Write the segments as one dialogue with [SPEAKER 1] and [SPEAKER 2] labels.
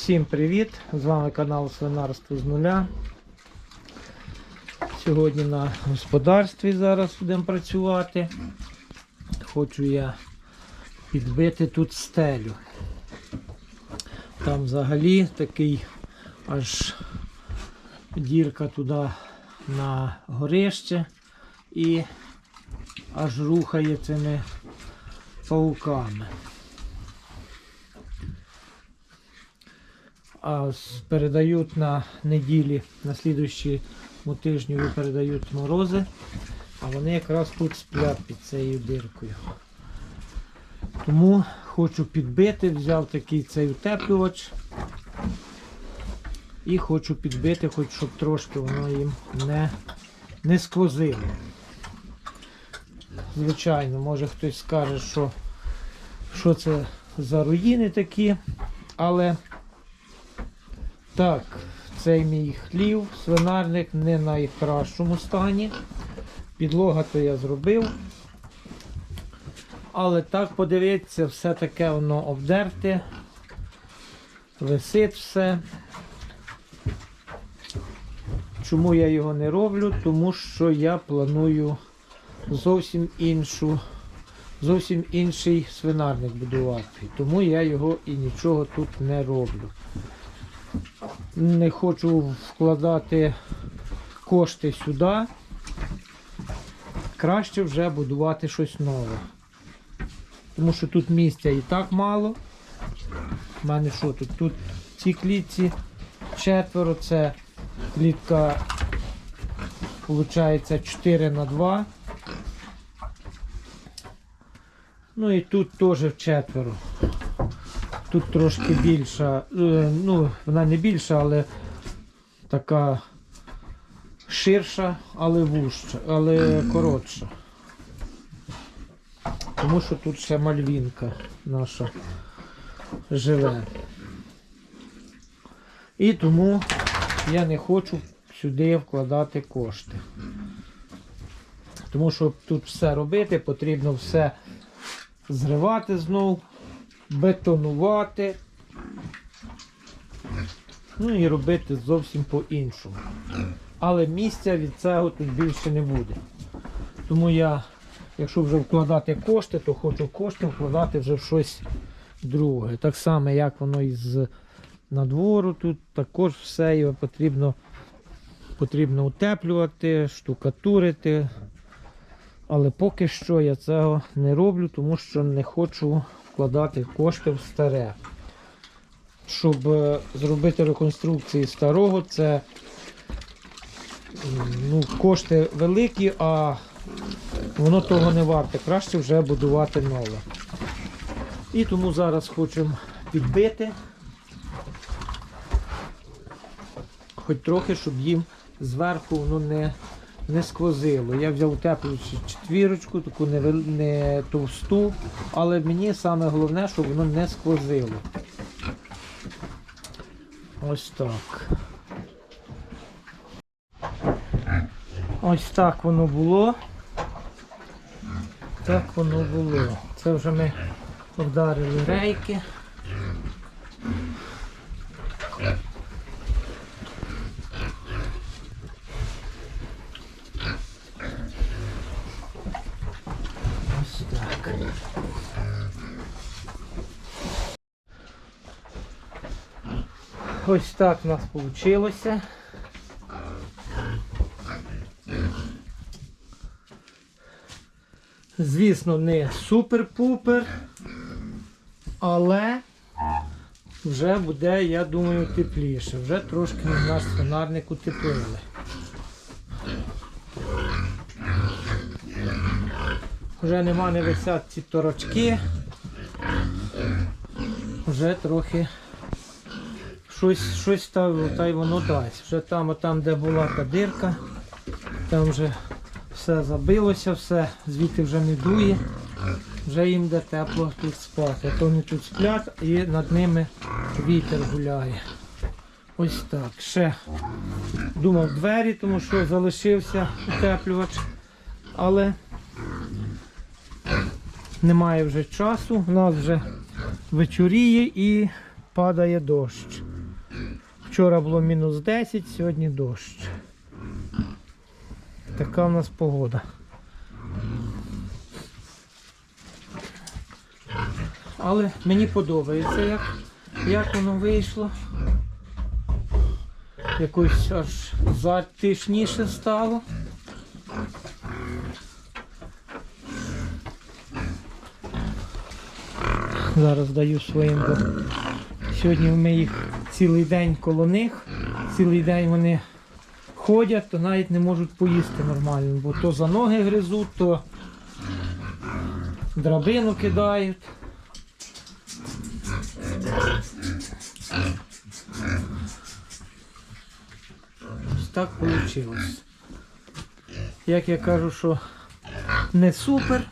[SPEAKER 1] Всім привіт! З вами канал Свинарство з нуля. Сьогодні на господарстві зараз будемо працювати. Хочу я підбити тут стелю. Там взагалі такий аж дірка туди на горище і аж рухає цими пауками. А передають на неділі, на слідуючому тижні передають морози, а вони якраз тут сплять під цією диркою. Тому хочу підбити, взяв такий цей утеплювач і хочу підбити, хоч щоб трошки воно їм не, не сквозило. Звичайно, може хтось скаже, що, що це за руїни такі, але так, цей мій хлів, свинарник не в найкращому стані. Підлога то я зробив. Але так подивіться, все таке воно обдерте. Висить все. Чому я його не роблю? Тому що я планую зовсім іншу, зовсім інший свинарник будувати. Тому я його і нічого тут не роблю не хочу вкладати кошти сюди. Краще вже будувати щось нове. Тому що тут місця і так мало. У мене що тут? Тут в цій клітці четверо, це клітка виходить 4 на 2. Ну і тут теж в четверо. Тут трошки більша, е, ну, вона не більша, але така ширша, але вужча, але коротша. Тому що тут ще мальвінка наша живе. І тому я не хочу сюди вкладати кошти. Тому що тут все робити, потрібно все зривати знов бетонувати. Ну і робити зовсім по-іншому. Але місця від цього тут більше не буде. Тому я, якщо вже вкладати кошти, то хочу кошти вкладати вже в щось друге. Так само, як воно із надвору, тут також все його потрібно, потрібно утеплювати, штукатурити. Але поки що я цього не роблю, тому що не хочу вкладати кошти в старе. Щоб е, зробити реконструкції старого, це ну, кошти великі, а воно того не варте. Краще вже будувати нове. І тому зараз хочемо підбити, хоч трохи, щоб їм зверху воно не, не сквозило. Я взяв утеплюючу четвірочку, таку не, не товсту, але мені саме головне, щоб воно не сквозило. Ось так. Ось так воно було. Так воно було. Це вже ми вдарили рейки. Ось так. Ось так у нас вийшло. Звісно, не супер-пупер, але вже буде, я думаю, тепліше. Вже трошки наш свинарник утеплили. Вже нема не висять ці торочки. Вже трохи щось, щось та, та й воно дасть. Вже там, там, де була та дирка, там вже все забилося, все, звідти вже не дує, вже їм де тепло тут спати. А то вони тут сплять і над ними вітер гуляє. Ось так. Ще думав двері, тому що залишився утеплювач, але немає вже часу, у нас вже вечоріє і падає дощ. Вчора було мінус 10, сьогодні дощ. Така в нас погода. Але мені подобається, як, як воно вийшло. Якось аж затишніше стало. Зараз даю своїм, сьогодні ми їх цілий день коло них, цілий день вони ходять, то навіть не можуть поїсти нормально, бо то за ноги гризуть, то драбину кидають. Ось так вийшло. Як я кажу, що не супер,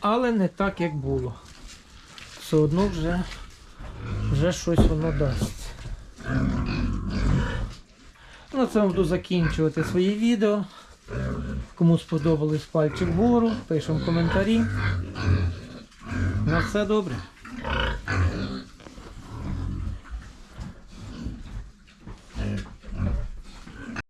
[SPEAKER 1] але не так, як було. Все одно вже, вже щось воно дасть. На цьому буду закінчувати своє відео. Кому сподобались пальчик вгору, пишемо коментарі. На все добре.